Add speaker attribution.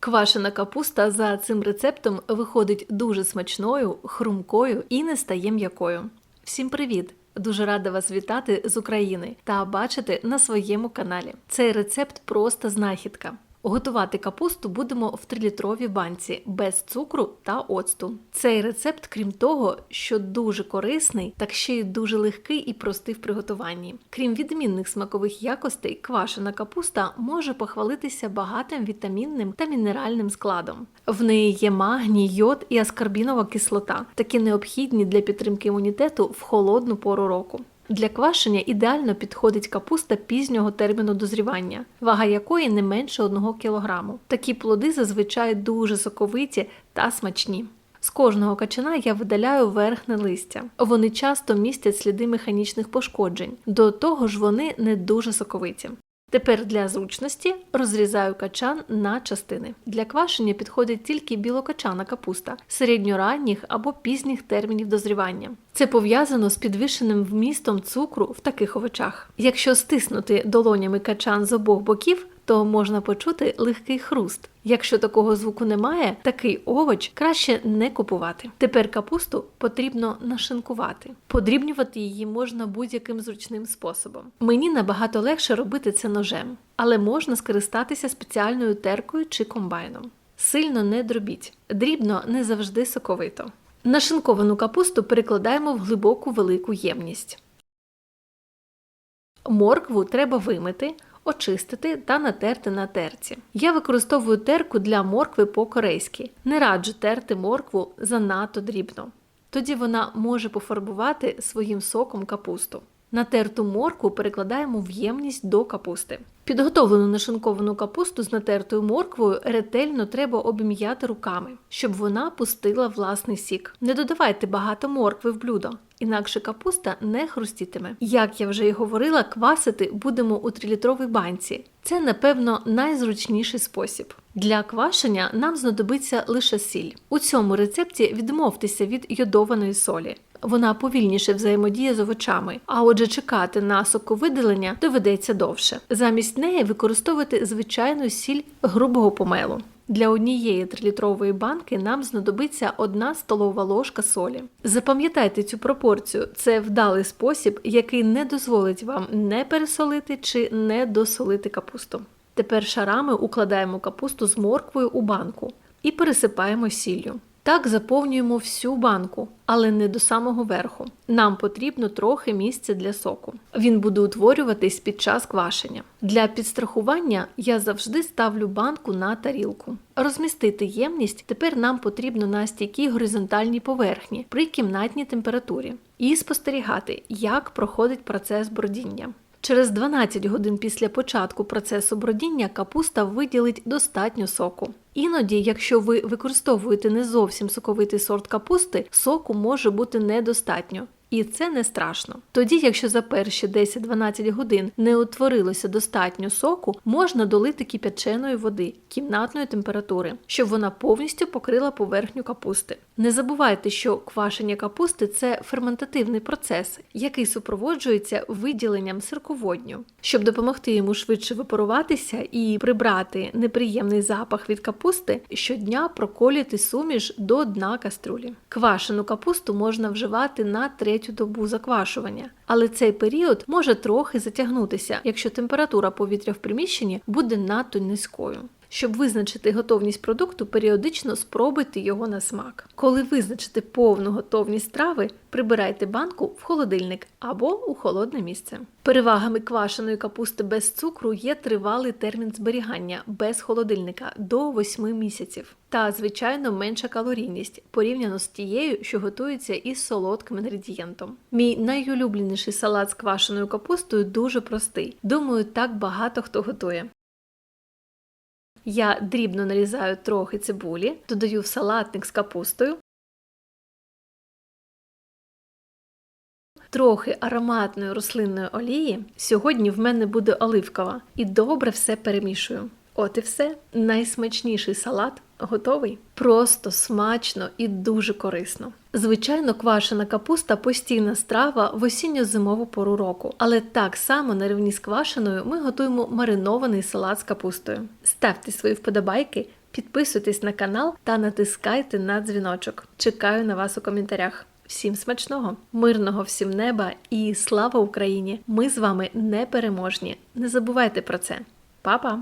Speaker 1: Квашена капуста за цим рецептом виходить дуже смачною, хрумкою і не стає м'якою. Всім привіт! Дуже рада вас вітати з України та бачити на своєму каналі. Цей рецепт просто знахідка. Готувати капусту будемо в 3-літровій банці без цукру та оцту. Цей рецепт, крім того, що дуже корисний, так ще й дуже легкий і простий в приготуванні. Крім відмінних смакових якостей, квашена капуста може похвалитися багатим вітамінним та мінеральним складом. В неї є магній, йод і аскорбінова кислота, такі необхідні для підтримки імунітету в холодну пору року. Для квашення ідеально підходить капуста пізнього терміну дозрівання, вага якої не менше 1 кг. Такі плоди зазвичай дуже соковиті та смачні. З кожного качана я видаляю верхне листя. Вони часто містять сліди механічних пошкоджень, до того ж вони не дуже соковиті. Тепер для зручності розрізаю качан на частини. Для квашення підходить тільки білокачана капуста середньоранніх або пізніх термінів дозрівання. Це пов'язано з підвищеним вмістом цукру в таких овочах. Якщо стиснути долонями качан з обох боків, то можна почути легкий хруст. Якщо такого звуку немає, такий овоч краще не купувати. Тепер капусту потрібно нашинкувати. Подрібнювати її можна будь-яким зручним способом. Мені набагато легше робити це ножем, але можна скористатися спеціальною теркою чи комбайном. Сильно не дробіть, дрібно не завжди соковито. Нашинковану капусту перекладаємо в глибоку велику ємність. Моркву треба вимити, очистити та натерти на терці. Я використовую терку для моркви по-корейськи. Не раджу терти моркву занадто дрібно. Тоді вона може пофарбувати своїм соком капусту. Натерту моркву перекладаємо в ємність до капусти. Підготовлену нашинковану капусту з натертою морквою ретельно треба обім'яти руками, щоб вона пустила власний сік. Не додавайте багато моркви в блюдо, інакше капуста не хрустітиме. Як я вже й говорила, квасити будемо у 3-літровій банці. Це, напевно, найзручніший спосіб. Для квашення нам знадобиться лише сіль. У цьому рецепті відмовтеся від йодованої солі. Вона повільніше взаємодіє з овочами, а отже, чекати на соковидалення доведеться довше. Замість неї використовувати звичайну сіль грубого помелу. Для однієї 3-літрової банки нам знадобиться 1 столова ложка солі. Запам'ятайте цю пропорцію, це вдалий спосіб, який не дозволить вам не пересолити чи не досолити капусту. Тепер шарами укладаємо капусту з морквою у банку і пересипаємо сіллю. Так заповнюємо всю банку, але не до самого верху. Нам потрібно трохи місця для соку. Він буде утворюватись під час квашення. Для підстрахування я завжди ставлю банку на тарілку. Розмістити ємність тепер нам потрібно на стійкій горизонтальній поверхні при кімнатній температурі і спостерігати, як проходить процес бродіння. Через 12 годин після початку процесу бродіння капуста виділить достатньо соку. Іноді, якщо ви використовуєте не зовсім соковитий сорт капусти, соку може бути недостатньо. І це не страшно. Тоді, якщо за перші 10-12 годин не утворилося достатньо соку, можна долити кип'яченої води кімнатної температури, щоб вона повністю покрила поверхню капусти. Не забувайте, що квашення капусти це ферментативний процес, який супроводжується виділенням сирководню. Щоб допомогти йому швидше випаруватися і прибрати неприємний запах від капусти, щодня проколюйте суміш до дна каструлі. Квашену капусту можна вживати на третю добу заквашування, але цей період може трохи затягнутися, якщо температура повітря в приміщенні буде надто низькою. Щоб визначити готовність продукту, періодично спробуйте його на смак. Коли визначите повну готовність страви, прибирайте банку в холодильник або у холодне місце. Перевагами квашеної капусти без цукру є тривалий термін зберігання без холодильника до 8 місяців. Та, звичайно, менша калорійність порівняно з тією, що готується із солодким інгредієнтом. Мій найулюбленіший салат з квашеною капустою дуже простий. Думаю, так багато хто готує. Я дрібно нарізаю трохи цибулі, додаю в салатник з капустою, трохи ароматної рослинної олії. Сьогодні в мене буде оливкова і добре все перемішую. От і все. Найсмачніший салат готовий. Просто смачно і дуже корисно. Звичайно, квашена капуста постійна страва в осінньо-зимову пору року, але так само на рівні з квашеною ми готуємо маринований салат з капустою. Ставте свої вподобайки, Підписуйтесь на канал та натискайте на дзвіночок. Чекаю на вас у коментарях. Всім смачного, мирного всім неба і слава Україні! Ми з вами непереможні. Не забувайте про це. Па-па!